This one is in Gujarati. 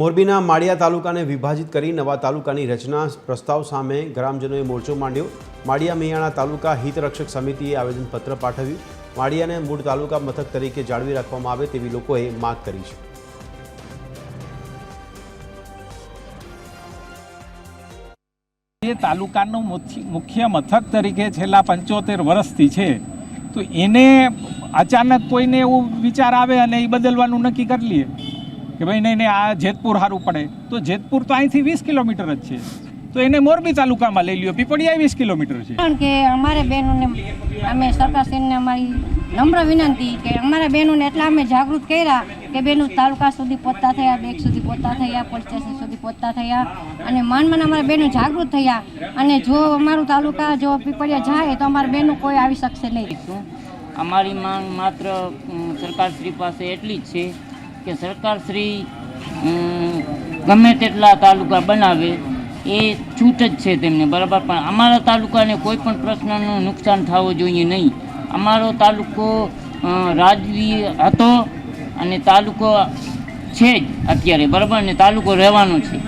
મોરબીના માળિયા તાલુકાને વિભાજિત કરી નવા તાલુકાની રચના પ્રસ્તાવ સામે ગ્રામજનોએ મોરચો માંડ્યો. માળિયા મિયાણા તાલુકા હિતરક્ષક સમિતિએ આવેદનપત્ર પાઠવ્યું. માળિયાને મૂળ તાલુકા મથક તરીકે જાળવી રાખવામાં આવે તેવી લોકોએ માગ કરી છે. એ તાલુકાનું મુખ્ય મથક તરીકે છેલ્લા પંચોતેર વર્ષથી છે, તો એને અચાનક કોઈને એવું વિચાર આવે અને એ બદલવાનું નક્કી કરી લઈએ કે ભાઈ નહીં નહીં આ જેતપુર સારું પડે. તો જેતપુર તો અહીંથી વીસ કિલોમીટર જ છે. તો એને મોરબી તાલુકામાં લઈ લ્યો. પીપળિયા વીસ કિલોમીટર છે. કારણ કે અમારે બહેનોને અમે સરકારશ્રીને અમારી નમ્ર વિનંતી કે અમારા બહેનોને એટલા અમે જાગૃત કર્યા કે બહેનો તાલુકા સુધી પહોંચતા થયા બેગ સુધી પહોંચતા થયા પોલીસ સ્ટેશન સુધી પહોંચતા થયા અને મન મન અમારા બહેનો જાગૃત થયા. અને જો અમારું તાલુકા જો પીપળિયા જાય તો અમારા બહેનો કોઈ આવી શકશે નહીં. અમારી માંગ માત્ર સરકારશ્રી પાસે એટલી જ છે કે સરકારશ્રી ગમે તેટલા તાલુકા બનાવે, એ છૂટ જ છે તેમને, બરાબર? પણ અમારા તાલુકાને કોઈ પણ પ્રશ્નનું નુકસાન થવું જોઈએ નહીં. અમારો તાલુકો રાજવી હતો અને તાલુકો છે જ અત્યારે, બરાબર? ને તાલુકો રહેવાનો છે.